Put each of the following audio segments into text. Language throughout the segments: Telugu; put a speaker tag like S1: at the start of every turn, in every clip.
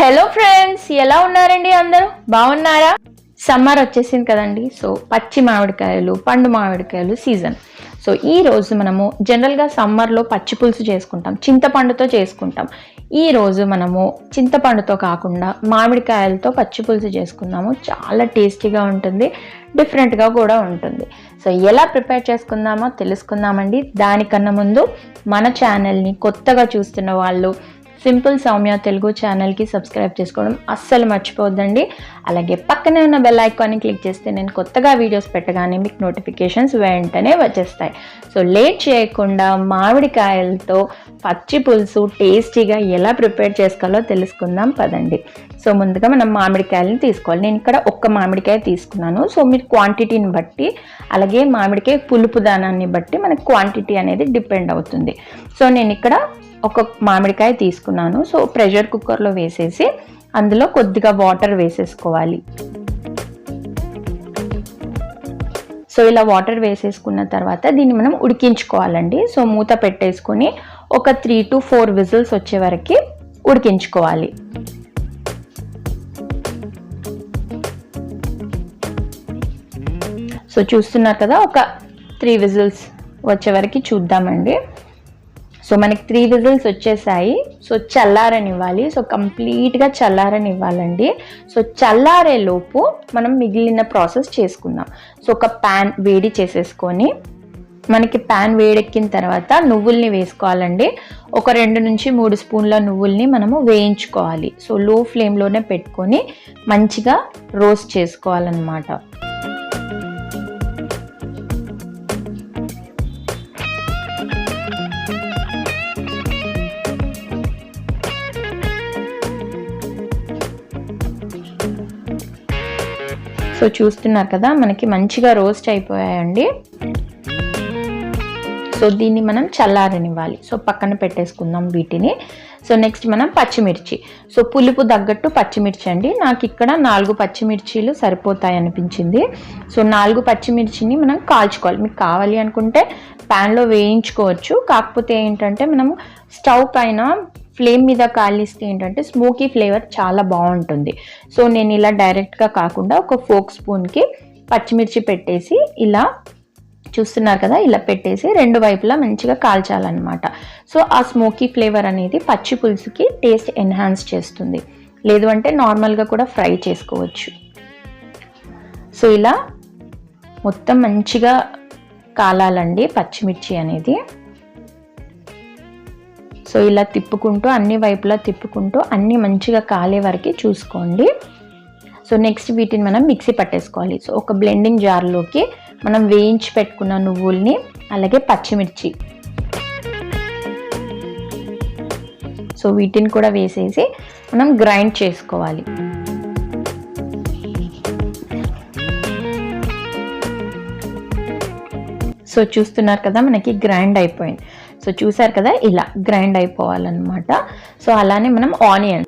S1: హలో ఫ్రెండ్స్ ఎలా ఉన్నారండి అందరూ? బాగున్నారా? సమ్మర్ వచ్చేసింది కదండి. సో పచ్చి మామిడికాయలు పండు మామిడికాయలు సీజన్ సో ఈ రోజు మనము జనరల్గా సమ్మర్లో పచ్చి పులుసు చేసుకుంటాం. చింతపండుతో చేసుకుంటాం. ఈ రోజు మనము చింతపండుతో కాకుండా మామిడికాయలతో పచ్చి పులుసు చేసుకుందాము చాలా టేస్టీగా ఉంటుంది. డిఫరెంట్గా కూడా ఉంటుంది. సో ఎలా ప్రిపేర్ చేసుకుందామో తెలుసుకుందామండి. దానికన్నా ముందు మన ఛానల్ని కొత్తగా చూస్తున్న వాళ్ళు సింపుల్ సౌమ్య తెలుగు ఛానల్కి సబ్స్క్రైబ్ చేసుకోవడం అస్సలు మర్చిపోవద్దండి. అలాగే పక్కనే ఉన్న బెల్ ఐకాన్ని క్లిక్ చేస్తే నేను కొత్తగా వీడియోస్ పెట్టగానే మీకు నోటిఫికేషన్స్ వెంటనే వచ్చేస్తాయి. సో లేట్ చేయకుండా మామిడికాయలతో పచ్చి పులుసు టేస్టీగా ఎలా ప్రిపేర్ చేసుకోవాలో తెలుసుకుందాం పదండి. సో ముందుగా మనం మామిడికాయలను తీసుకోవాలి. నేను ఇక్కడ ఒక్క మామిడికాయ తీసుకున్నాను. సో మీరు క్వాంటిటీని బట్టి అలాగే మామిడికాయ పులుపు దానాన్ని బట్టి మనకు క్వాంటిటీ అనేది డిపెండ్ అవుతుంది. సో నేను ఇక్కడ ఒక మామిడికాయ తీసుకున్నాను. సో ప్రెషర్ కుక్కర్లో వేసేసి అందులో కొద్దిగా వాటర్ వేసేసుకోవాలి. సో ఇలా వాటర్ వేసేసుకున్న తర్వాత దీన్ని మనం ఉడికించుకోవాలండి. సో మూత పెట్టేసుకొని ఒక త్రీ టు ఫోర్ విజిల్స్ వచ్చే వరకు ఉడికించుకోవాలి. సో చూస్తున్నారు కదా ఒక త్రీ విజిల్స్ వచ్చే వరకు చూద్దామండి. సో మనకి త్రీ విజిల్స్ వచ్చేసాయి. సో చల్లారనివ్వాలి. సో కంప్లీట్గా చల్లారనివ్వాలండి. సో చల్లారే లోపు మనం మిగిలిన ప్రాసెస్ చేసుకుందాం. సో ఒక ప్యాన్ వేడి చేసేసుకొని మనకి ప్యాన్ వేడెక్కిన తర్వాత నువ్వుల్ని వేసుకోవాలండి. ఒక రెండు నుంచి మూడు స్పూన్ల నువ్వుల్ని మనము వేయించుకోవాలి. సో లో ఫ్లేమ్లోనే పెట్టుకొని మంచిగా రోస్ట్ చేసుకోవాలన్నమాట. సో చూస్తున్నారు కదా మనకి మంచిగా రోస్ట్ అయిపోయాయండి. సో దీన్ని మనం చల్లారనివ్వాలి. సో పక్కన పెట్టేసుకుందాం వీటిని. సో నెక్స్ట్ మనం పచ్చిమిర్చి. సో పులుపు తగ్గట్టు పచ్చిమిర్చి అండి. నాకు ఇక్కడ నాలుగు పచ్చిమిర్చీలు సరిపోతాయి అనిపించింది. సో నాలుగు పచ్చిమిర్చిని మనం కాల్చుకోవాలి. మీకు కావాలి అనుకుంటే ప్యాన్లో వేయించుకోవచ్చు. కాకపోతే ఏంటంటే మనం స్టవ్ పైన ఫ్లేమ్ మీద కాలిస్తే ఏంటంటే స్మోకీ ఫ్లేవర్ చాలా బాగుంటుంది. సో నేను ఇలా డైరెక్ట్గా కాకుండా ఒక ఫోక్ స్పూన్కి పచ్చిమిర్చి పెట్టేసి ఇలా చూస్తున్నారు కదా ఇలా పెట్టేసి రెండు వైపులా మంచిగా కాల్చాలన్నమాట. సో ఆ స్మోకీ ఫ్లేవర్ అనేది పచ్చి పులుసుకి టేస్ట్ ఎన్హాన్స్ చేస్తుంది. లేదు అంటే నార్మల్గా కూడా ఫ్రై చేసుకోవచ్చు. సో ఇలా మొత్తం మంచిగా కాలాలండి పచ్చిమిర్చి అనేది. సో ఇలా తిప్పుకుంటూ అన్ని వైపులా తిప్పుకుంటూ అన్ని మంచిగా కాలే వరకు చూసుకోండి. సో నెక్స్ట్ వీటిని మనం మిక్సీ పట్టేసుకోవాలి. సో ఒక బ్లెండింగ్ జార్లోకి మనం వేయించి పెట్టుకున్న నువ్వుల్ని అలాగే పచ్చిమిర్చి. సో వీటిని కూడా వేసేసి మనం గ్రైండ్ చేసుకోవాలి. సో చూస్తున్నారు కదా మనకి గ్రైండ్ అయిపోయింది. సో చూసారు కదా ఇలా గ్రైండ్ అయిపోవాలన్నమాట. సో అలానే మనం ఆనియన్.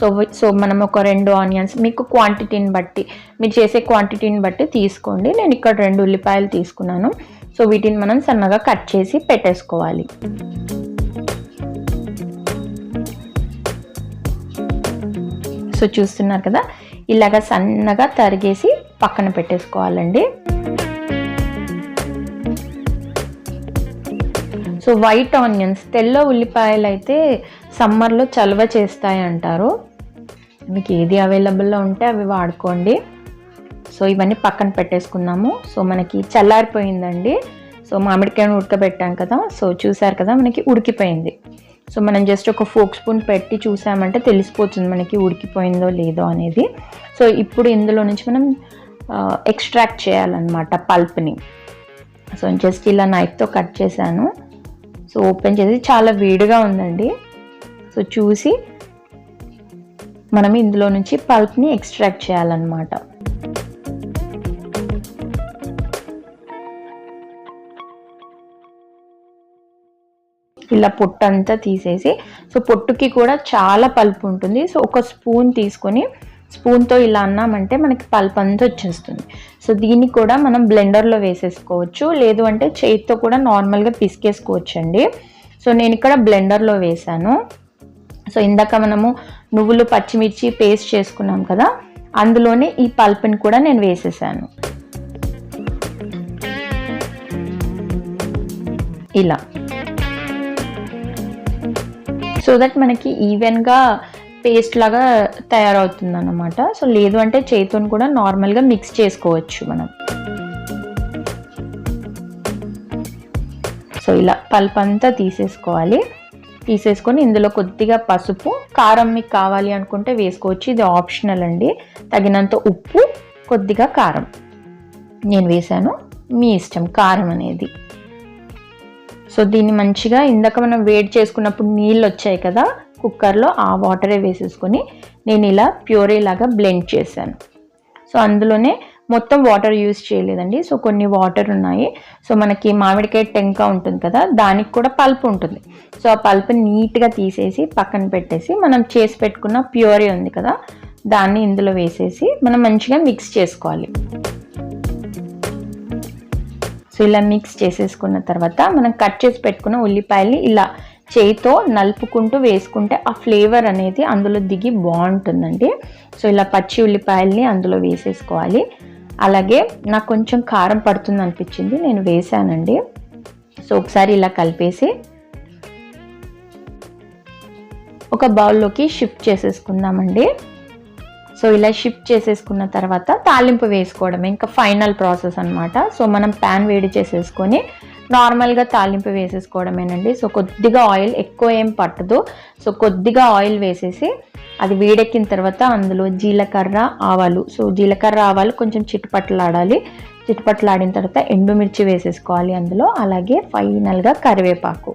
S1: సో సో మనం ఒక రెండు ఆనియన్స్ మీకు క్వాంటిటీని బట్టి మీరు చేసే క్వాంటిటీని బట్టి తీసుకోండి. నేను ఇక్కడ రెండు ఉల్లిపాయలు తీసుకున్నాను. సో వీటిని మనం సన్నగా కట్ చేసి పెట్టేసుకోవాలి. సో చూస్తున్నారు కదా ఇలాగ సన్నగా తరిగేసి పక్కన పెట్టేసుకోవాలండి. సో వైట్ ఆనియన్స్ తెల్ల ఉల్లిపాయలు అయితే సమ్మర్లో చలవ చేస్తాయి అంటారు మీకు ఏది అవైలబుల్లో ఉంటే అవి వాడుకోండి. సో ఇవన్నీ పక్కన పెట్టేసుకున్నాము. సో మనకి చల్లారిపోయిందండి. సో మామిడికాయను ఉడకబెట్టాం కదా. సో చూసారు కదా మనకి ఉడికిపోయింది. సో మనం జస్ట్ ఒక ఫోక్ స్పూన్ పెట్టి చూసామంటే తెలిసిపోతుంది మనకి ఉడికిపోయిందో లేదో అనేది. సో ఇప్పుడు ఇందులో నుంచి మనం ఎక్స్ట్రాక్ట్ చేయాలన్నమాట పల్ప్ని. సో జస్ట్ ఇలా నైఫ్తో కట్ చేశాను. సో ఓపెన్ చేసి చాలా వేడిగా ఉందండి. సో చూసి మనం ఇందులో నుంచి పల్ప్ని ఎక్స్ట్రాక్ట్ చేయాలన్నమాట. ఇలా పొట్టు అంతా తీసేసి సో పొట్టుకి కూడా చాలా పల్పు ఉంటుంది. సో ఒక స్పూన్ తీసుకొని స్పూన్తో ఇలా అన్నామంటే మనకి పల్ప్ అంతా వచ్చేస్తుంది. సో దీన్ని కూడా మనం బ్లెండర్లో వేసేసుకోవచ్చు. లేదు అంటే చేతితో కూడా నార్మల్గా పిసికేసుకోవచ్చు అండి సో నేను ఇక్కడ బ్లెండర్లో వేశాను. సో ఇందాక మనము నువ్వులు పచ్చిమిర్చి పేస్ట్ చేసుకున్నాం కదా అందులోనే ఈ పల్ప్ని కూడా నేను వేసేసాను. ఇలా. సో దట్ మనకి ఈవెన్గా పేస్ట్ లాగా తయారవుతుంది అన్నమాట సో లేదు అంటే చేతితో కూడా నార్మల్గా మిక్స్ చేసుకోవచ్చు మనం. సో ఇలా పల్ప్ అంతా తీసేసుకోవాలి. తీసేసుకొని ఇందులో కొద్దిగా పసుపు కారం మీకు కావాలి అనుకుంటే వేసుకోవచ్చు. ఇది ఆప్షనల్ అండి. తగినంత ఉప్పు కొద్దిగా కారం. నేను వేసాను మీ ఇష్టం కారం అనేది. సో దీన్ని మంచిగా ఇందాక మనం వేడి చేసుకున్నప్పుడు నీళ్ళు వచ్చాయి కదా కుక్కర్లో ఆ వాటరే వేసేసుకొని నేను ఇలా ప్యూరీ లాగా బ్లెండ్ చేశాను. సో అందులోనే మొత్తం వాటర్ యూస్ చేయలేదండి. సో కొన్ని వాటర్ ఉన్నాయి. సో మనకి మామిడికాయ టెంక ఉంటుంది కదా దానికి కూడా పల్ప్ ఉంటుంది. సో ఆ పల్ప్ నీట్గా తీసేసి పక్కన పెట్టేసి మనం చేసి పెట్టుకున్న ప్యూరీ ఉంది కదా దాన్ని ఇందులో వేసేసి మనం మంచిగా మిక్స్ చేసుకోవాలి. సో ఇలా మిక్స్ చేసేసుకున్న తర్వాత మనం కట్ చేసి పెట్టుకున్న ఉల్లిపాయల్ని ఇలా చేయితో నలుపుకుంటూ వేసుకుంటే ఆ ఫ్లేవర్ అనేది అందులో దిగి బాగుంటుందండి. సో ఇలా పచ్చి ఉల్లిపాయల్ని అందులో వేసేసుకోవాలి. అలాగే నాకు కొంచెం కారం పడుతుంది అనిపించింది నేను వేసానండి. సో ఒకసారి ఇలా కలిపేసి ఒక బౌల్లోకి షిఫ్ట్ చేసేసుకుందామండి. సో ఇలా షిఫ్ట్ చేసేసుకున్న తర్వాత తాలింపు వేసుకోవడం ఇంకా ఫైనల్ ప్రాసెస్ అనమాట సో మనం ప్యాన్ వేడి చేసేసుకొని నార్మల్గా తాలింపు వేసేసుకోవడమేనండి. సో కొద్దిగా ఆయిల్ ఎక్కువ ఏం పట్టదు. సో కొద్దిగా ఆయిల్ వేసేసి అది వేడెక్కిన తర్వాత అందులో జీలకర్ర ఆవాలు. సో జీలకర్ర ఆవాలు కొంచెం చిట్టుపట్లాడాలి చిట్టుపట్లాడిన తర్వాత ఎండుమిర్చి వేసేసుకోవాలి అందులో. అలాగే ఫైనల్గా కరివేపాకు.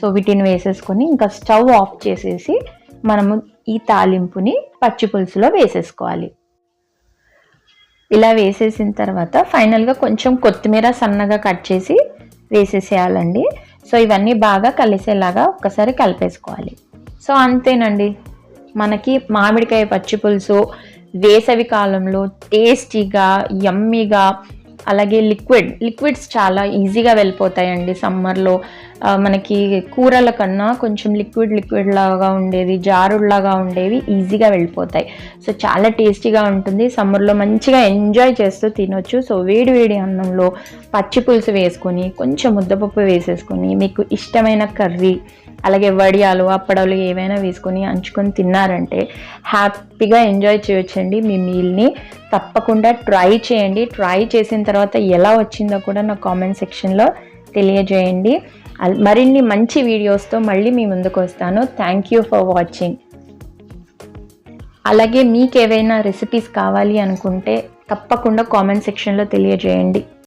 S1: సో వీటిని వేసేసుకొని ఇంకా స్టవ్ ఆఫ్ చేసేసి మనము ఈ తాలింపుని పచ్చి పులుసులో వేసేసుకోవాలి. ఇలా వేసేసిన తర్వాత ఫైనల్గా కొంచెం కొత్తిమీర సన్నగా కట్ చేసి వేసేసేయాలండి. సో ఇవన్నీ బాగా కలిసేలాగా ఒక్కసారి కలిపేసుకోవాలి. సో అంతేనండి. మనకి మామిడికాయ పచ్చి పులుసు వేసవి కాలంలో టేస్టీగా యమ్మీగా అలాగే లిక్విడ్ లిక్విడ్స్ చాలా ఈజీగా వెళ్ళిపోతాయండి సమ్మర్లో. మనకి కూరల కన్నా కొంచెం లిక్విడ్ లిక్విడ్ లాగా ఉండేది జారులాగా ఉండేవి ఈజీగా వెళ్ళిపోతాయి. సో చాలా టేస్టీగా ఉంటుంది. సమ్మర్లో మంచిగా ఎంజాయ్ చేస్తూ తినొచ్చు. సో వేడి వేడి అన్నంలో పచ్చి పులుసు వేసుకొని కొంచెం ముద్దపప్పు వేసేసుకొని మీకు ఇష్టమైన కర్రీ అలాగే వడియాలు అప్పడాలు ఏవైనా వేసుకొని అంచుకొని తిన్నారంటే హ్యాపీగా ఎంజాయ్ చేయొచ్చండి మీ మీల్ని. తప్పకుండా ట్రై చేయండి. ట్రై చేసిన తర్వాత ఎలా వచ్చిందో కూడా నా కామెంట్ సెక్షన్లో తెలియజేయండి. మరిన్ని మంచి వీడియోస్తో మళ్ళీ మీ ముందుకు వస్తాను. థ్యాంక్ యూ ఫర్ వాచింగ్ అలాగే మీకు ఏవైనా రెసిపీస్ కావాలి అనుకుంటే తప్పకుండా కామెంట్ సెక్షన్లో తెలియజేయండి.